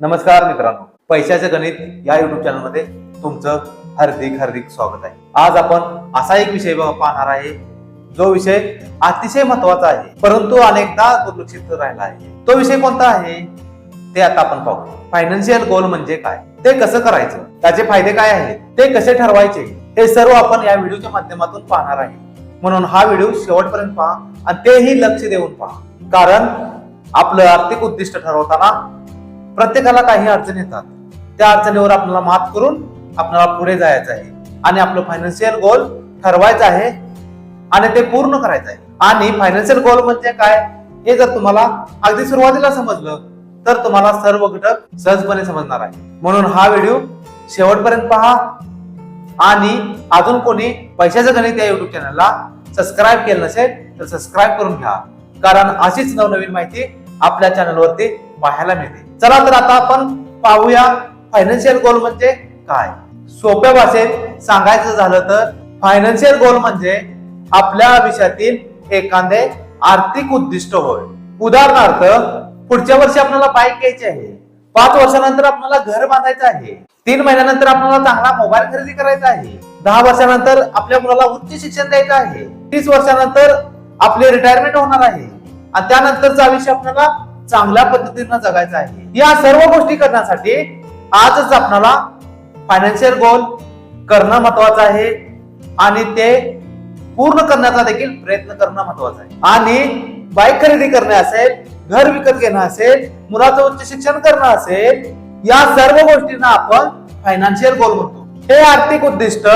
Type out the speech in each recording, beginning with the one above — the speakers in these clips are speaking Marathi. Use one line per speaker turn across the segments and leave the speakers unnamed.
नमस्कार मित्रांनो. पैशाचे गणित या युट्यूब चॅनलमध्ये तुमचं हार्दिक हार्दिक स्वागत आहे. आज आपण असा एक विषय पाहणार आहे जो विषय अतिशय महत्त्वाचा आहे परंतु अनेकदा दुर्लक्षित राहिला आहे. तो विषय कोणता आहे? ते आता आपण पाहू. फायनान्शियल गोल म्हणजे काय? ते कसं करायचं? त्याचे फायदे काय आहेत? ते कसे ठरवायचे? हे सर्व आपण या व्हिडिओच्या माध्यमातून पाहणार आहे. म्हणून हा व्हिडिओ शेवटपर्यंत पहा आणि तेही लक्ष देऊन पहा. कारण आपलं आर्थिक उद्दिष्ट ठरवताना प्रत्येकाला काही अडचणी येतात. त्या अडचणीवर आपल्याला मात करून आपल्याला पुढे जायचं आहे. आणि आपलं फायनान्शियल गोल ठरवायचं आहे आणि ते पूर्ण करायचं आहे. आणि फायनान्शियल गोल म्हणजे काय? हे जर तुम्हाला अगदी सुरुवातीला समजलं तर तुम्हाला सर्व घटक सहजपणे समजणार आहे. म्हणून हा व्हिडिओ शेवटपर्यंत पहा. आणि अजून कोणी पैशाचं गणित या युट्यूब चॅनलला सबस्क्राईब केलं नसेल तर सबस्क्राईब करून घ्या. कारण अशीच नवनवीन माहिती आपल्या चॅनलवरती पाहायला मिळते. चला तर आता आपण पाहूया फायनान्शियल गोल म्हणजे काय? सोप्या भाषेत सांगायचं झालं तर फायनान्शियल गोल म्हणजे आपल्या आयुष्यातील एखादे आर्थिक उद्दिष्ट होय. उदाहरणार्थ पुढच्या वर्षी आपल्याला बाईक घ्यायची आहे. पाच वर्षानंतर आपल्याला घर बांधायचं आहे. तीन महिन्यानंतर आपल्याला चांगला मोबाईल खरेदी करायचा आहे. दहा वर्षानंतर आपल्या मुलाला उच्च शिक्षण द्यायचं आहे. तीस वर्षानंतर आपले रिटायरमेंट होणार आहे. आणि त्यानंतरचं आयुष्य आपल्याला चांगल्या पद्धतीनं जगायचं आहे. या सर्व गोष्टी करण्यासाठी आजच आपल्याला फायनान्शियल गोल करणं महत्वाचं आहे आणि ते पूर्ण करण्याचा देखील प्रयत्न करणं महत्वाचं आहे. आणि बाईक खरेदी करणे असेल घर विकत घेणं असेल मुलाचं उच्च शिक्षण करणं असेल या सर्व गोष्टींना आपण फायनान्शियल गोल म्हणतो. हे आर्थिक उद्दिष्ट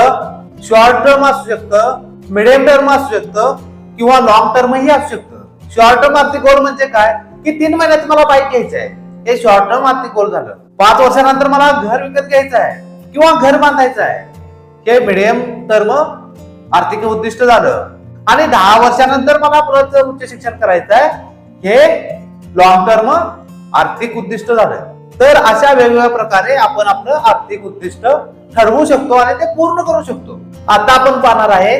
शॉर्ट टर्म असू शकतं मिडियम टर्म असू शकतं किंवा लॉंग टर्मही असू शकतं. शॉर्ट टर्म आर्थिक गोल म्हणजे काय? की तीन महिन्यात मला बाईक घ्यायचं आहे हे शॉर्ट टर्म आर्थिक गोल झालं. पाच वर्षानंतर मला घर विकत घ्यायचं आहे किंवा घर बांधायचं आहे हे मिडियम टर्म आर्थिक उद्दिष्ट झालं. आणि दहा वर्षानंतर मला परत उच्च शिक्षण करायचं आहे हे लॉंग टर्म आर्थिक उद्दिष्ट झालं. तर अशा वेगवेगळ्या प्रकारे आपण आपलं आर्थिक उद्दिष्ट ठरवू शकतो आणि ते पूर्ण करू शकतो. आता आपण पाहणार आहे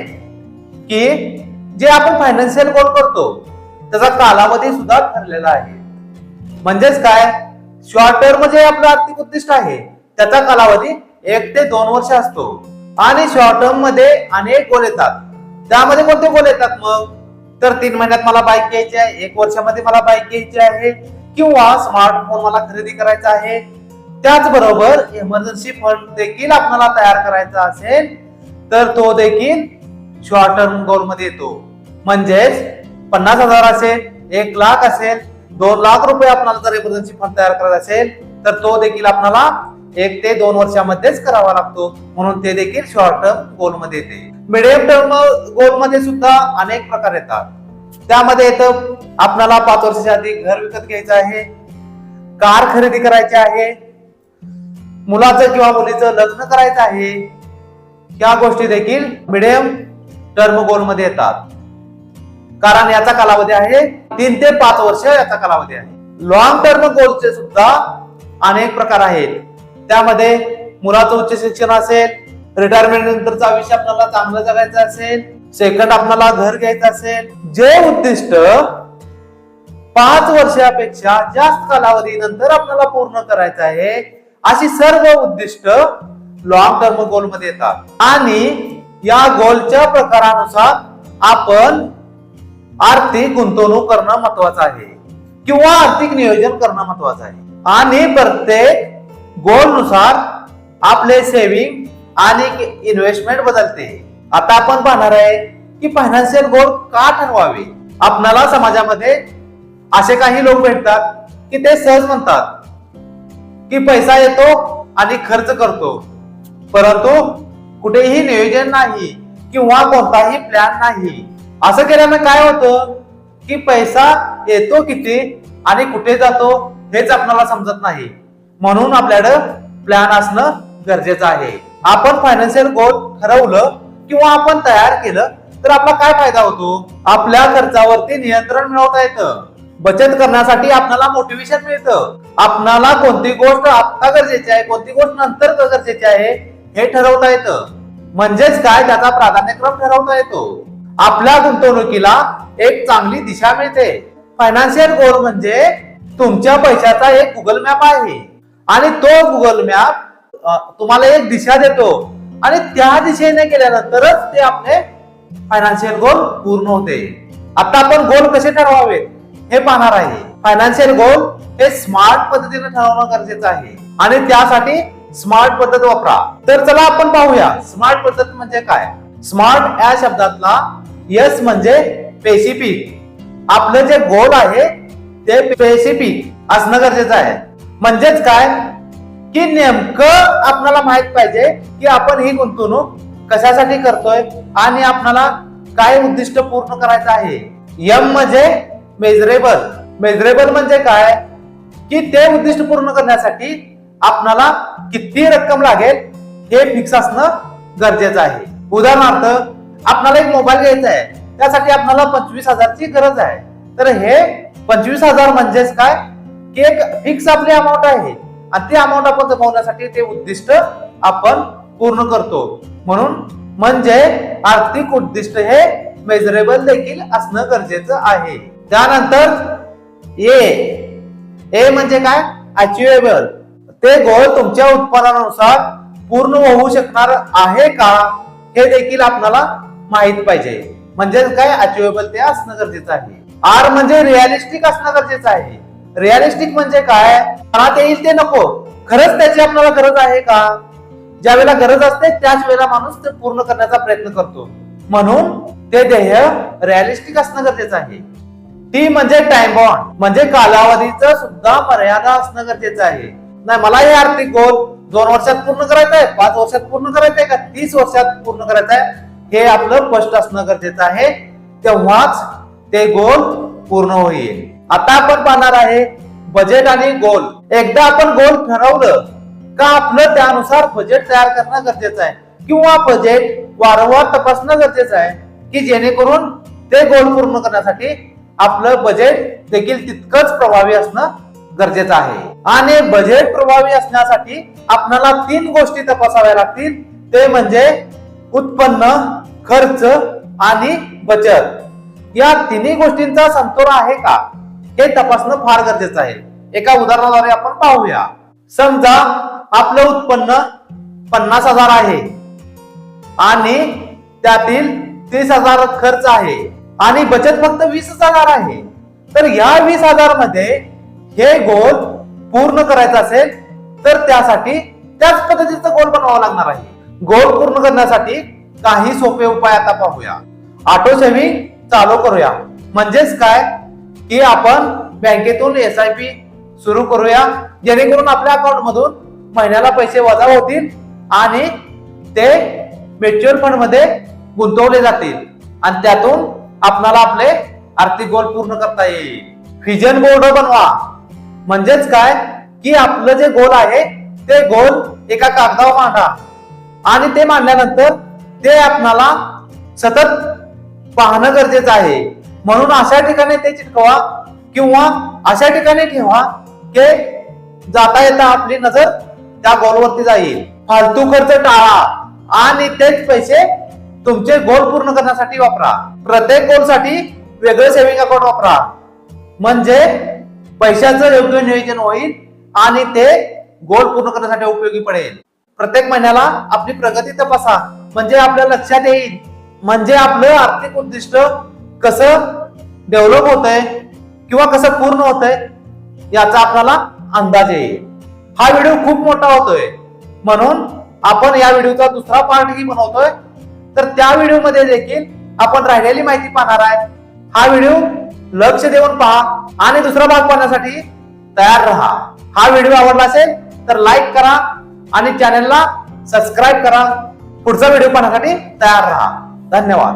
की जे आपण फायनान्शियल गोल करतो त्याचा कालावधी सुद्धा ठरलेला आहे. म्हणजेच काय? शॉर्ट टर्म जे आपलं आर्थिक उद्दिष्ट आहे. त्याचा कालावधी एक ते दोन वर्ष असतो. आणि शॉर्ट टर्ममध्ये अनेक गोल येतात. त्यामध्ये कोणते गोल येतात मग? तर तीन महिन्यात मला बाईक घ्यायची आहे एक वर्षामध्ये मला बाईक घ्यायची आहे किंवा स्मार्टफोन मला खरेदी करायचा आहे. त्याचबरोबर इमर्जन्सी फंड देखील आपल्याला तयार करायचा असेल तर तो देखील शॉर्ट टर्म गोलमध्ये येतो. म्हणजेच पन्नास हजार असेल एक लाख असेल दोन लाख रुपये आपल्याला जर इमर्जन्सी फंड तयार करायचा असेल तर तो देखील आपल्याला एक ते दोन वर्षामध्येच करावा लागतो. म्हणून ते देखील शॉर्ट टर्म गोलमध्ये येते. मिडियम टर्म गोलमध्ये सुद्धा अनेक प्रकार येतात. त्यामध्ये येतं आपल्याला पाच वर्षाच्या आधी घर विकत घ्यायचं आहे कार खरेदी करायची आहे मुलाचं किंवा मुलीचं लग्न करायचं आहे या गोष्टी देखील मिडियम टर्म गोलमध्ये येतात. कारण याचा कालावधी आहे तीन ते पाच वर्ष याचा कालावधी आहे. लॉंग टर्म कोर्सचे सुद्धा अनेक प्रकार आहेत. त्यामध्ये मुलाचं उच्च शिक्षण असेल रिटायरमेंट नंतरचा आयुष्य आपल्याला चांगलं जगायचं असेल सेकंड आपल्याला घर घ्यायचं असेल जे उद्दिष्ट पाच वर्षापेक्षा जास्त कालावधी नंतर आपल्याला पूर्ण करायचं आहे अशी सर्व उद्दिष्ट लॉंग टर्म गोलमध्ये येतात. आणि या गोलच्या प्रकारानुसार आपण आर्थिक गुंतवणूक करणं महत्वाचं आहे. किंवा आर्थिक नियोजन करणं महत्वाचं आहे. आणि प्रत्येक गोलनुसार आपले सेव्हिंग आणि इन्व्हेस्टमेंट बदलते. आता आपण पाहणार आहे की फायनान्शियल गोल का ठरवावे? आपणाला समाजामध्ये असे काही लोक भेटतात की ते सहज म्हणतात की पैसा येतो आणि खर्च करतो. परंतु कुठेही नियोजन नाही किंवा कोणताही प्लॅन नाही. असं केल्यानं काय होतं? की पैसा येतो किती आणि कुठे जातो हेच आपल्याला समजत नाही. म्हणून आपल्याकडं प्लॅन असणं गरजेचं आहे. आपण फायनान्शियल गोल ठरवलं किंवा आपण तयार केलं तर आपला काय फायदा होतो? आपल्या खर्चावरती नियंत्रण मिळवता येतं. बचत करण्यासाठी आपल्याला मोटिवेशन मिळतं. आपणाला कोणती गोष्ट आता गरजेची आहे कोणती गोष्ट नंतर गरजेची आहे हे ठरवता येतं. म्हणजेच काय? त्याचा प्राधान्यक्रम ठरवता येतो. आपल्या गुंतवणुकीला एक चांगली दिशा मिळते. फायनान्शियल गोल म्हणजे तुमच्या पैशाचा एक गुगल मॅप आहे. आणि तो गुगल मॅप तुम्हाला एक दिशा देतो. आणि त्या दिशेने गेल्यानंतरच ते आपले फायनान्शियल गोल पूर्ण होते. आता आपण गोल कसे ठरवावे हे पाहणार आहे. फायनान्शियल गोल हे स्मार्ट पद्धतीने ठरवणं गरजेचं आहे. आणि त्यासाठी स्मार्ट पद्धत वापरा. तर चला आपण पाहूया. स्मार्ट पद्धत म्हणजे काय? स्मार्ट या शब्दातला यस म्हणजे पेशिपिक आपलं जे गोल आहे ते स्पेसिफिक असणं गरजेचं आहे. म्हणजेच काय? की नेमकं आपल्याला माहीत पाहिजे की आपण ही गुंतवणूक कशासाठी करतोय आणि आपल्याला काय उद्दिष्ट पूर्ण करायचं आहे. यम म्हणजे मेजरेबल मेजरेबल म्हणजे काय? की ते उद्दिष्ट पूर्ण करण्यासाठी आपणाला किती रक्कम लागेल हे फिक्स असणं गरजेचं आहे. उदाहरणार्थ आपल्याला एक मोबाईल घ्यायचा आहे. त्यासाठी आपल्याला पंचवीस हजारची गरज आहे. तर हे पंचवीस हजार म्हणजेच काय? की एक फिक्स आपली अमाऊंट आहे. आणि ती अमाऊंट आपण जमवण्यासाठी ते उद्दिष्ट आपण पूर्ण करतो. म्हणून म्हणजे आर्थिक उद्दिष्ट हे मेजरेबल देखील असणं गरजेचं आहे. त्यानंतर ए ए म्हणजे काय? अचिवेबल ते गोल तुमच्या उत्पादनानुसार पूर्ण होऊ शकणार आहे का? हे देखील आपल्याला माहीत पाहिजे. म्हणजे काय? अचिवेबल ते असणं गरजेचं आहे. आर म्हणजे रिअलिस्टिक असणं गरजेचं आहे. रिअलिस्टिक म्हणजे काय? मनात येईल ते नको. खरंच त्याची आपल्याला गरज आहे का? ज्या वेळेला गरज असते त्याच वेळेला माणूस ते पूर्ण करण्याचा प्रयत्न करतो. म्हणून ते ध्येय रिअलिस्टिक असणं गरजेचं आहे. ती म्हणजे टाइम बॉन्ड म्हणजे कालावधीचं सुद्धा मर्यादा असणं गरजेचं आहे. नाही मला हे आर्थिक गोल दोन वर्षात पूर्ण करायचं आहे पाच वर्षात पूर्ण करायचं आहे का? तीस वर्षात पूर्ण करायचं आहे हे आपलं स्पष्ट असणं गरजेचं आहे. तेव्हाच ते गोल पूर्ण होईल. आता आपण पाहणार आहे बजेट आणि गोल एकदा आपण गोल ठरवलं का आपलं त्यानुसार बजेट तयार करणं गरजेचं आहे? किंवा बजेट वारंवार तपासणं गरजेचं आहे की जेणेकरून ते गोल पूर्ण करण्यासाठी आपलं बजेट देखील तितकंच प्रभावी असणं गरजेचं आहे. आणि बजेट प्रभावी असण्यासाठी आपल्याला तीन गोष्टी तपासाव्या लागतील. ते म्हणजे उत्पन्न खर्च आणि बचत. या तिन्ही गोष्टींचा समतोल आहे का? हे तपासणं फार गरजेचं आहे. एका उदाहरणाद्वारे आपण पाहूया. समजा आपलं उत्पन्न पन्नास हजार आहे आणि त्यातील तीस हजार खर्च आहे आणि बचत फक्त वीस हजार आहे. तर या वीस हजारमध्ये हे गोल पूर्ण करायचं असेल तर त्यासाठी त्याच पद्धतीचा गोल बनवावा लागणार आहे. गोल पूर्ण करण्यासाठी काही सोपे उपाय आता पाहूया. ऑटो सेव्हिंग चालू करूया. म्हणजेच काय? की आपण बँकेतून एस आय पी सुरू करूया जेणेकरून आपल्या अकाउंट मधून महिन्याला पैसे वजा होतील आणि ते म्युच्युअल फंडमध्ये गुंतवले जातील. आणि त्यातून आपणाला आपले आर्थिक गोल पूर्ण करता येईल. फिजन बोर्ड बनवा. म्हणजेच काय? की आपलं जे गोल आहे ते गोल एका कागदावर मांडा. आणि ते मांडल्यानंतर ते आपणाला सतत पाहणं गरजेचं आहे. म्हणून अशा ठिकाणी ते चिटकवा किंवा अशा ठिकाणी ठेवा की जाता येता आपली नजर त्या गोलवरती जाईल. फालतू खर्च टाळा आणि तेच पैसे तुमचे गोल पूर्ण करण्यासाठी वापरा. प्रत्येक गोलसाठी वेगळं सेव्हिंग अकाउंट वापरा. म्हणजे पैशाचं योग्य नियोजन होईल आणि ते गोल पूर्ण करण्यासाठी उपयोगी पडेल. प्रत्येक महिन्याला आपली प्रगती तपासा. म्हणजे आपल्या लक्षात येईल. म्हणजे आपलं आर्थिक उद्दिष्ट कसं डेव्हलप होत आहे किंवा कसं पूर्ण होत आहे याचा आपल्याला अंदाज येईल. हा व्हिडिओ खूप मोठा होतोय. म्हणून आपण या व्हिडिओचा दुसरा पार्टही बनवतोय. तर त्या व्हिडिओमध्ये देखील आपण राहिलेली माहिती पाहणार आहे. हा व्हिडिओ लक्ष देऊन पहा आणि दुसरा भाग पाहण्यासाठी तयार राहा. हा व्हिडिओ आवडला असेल तर लाईक करा आणि चॅनलला सबस्क्राईब करा. पुढचा व्हिडिओ पाहण्यासाठी तयार राहा. धन्यवाद.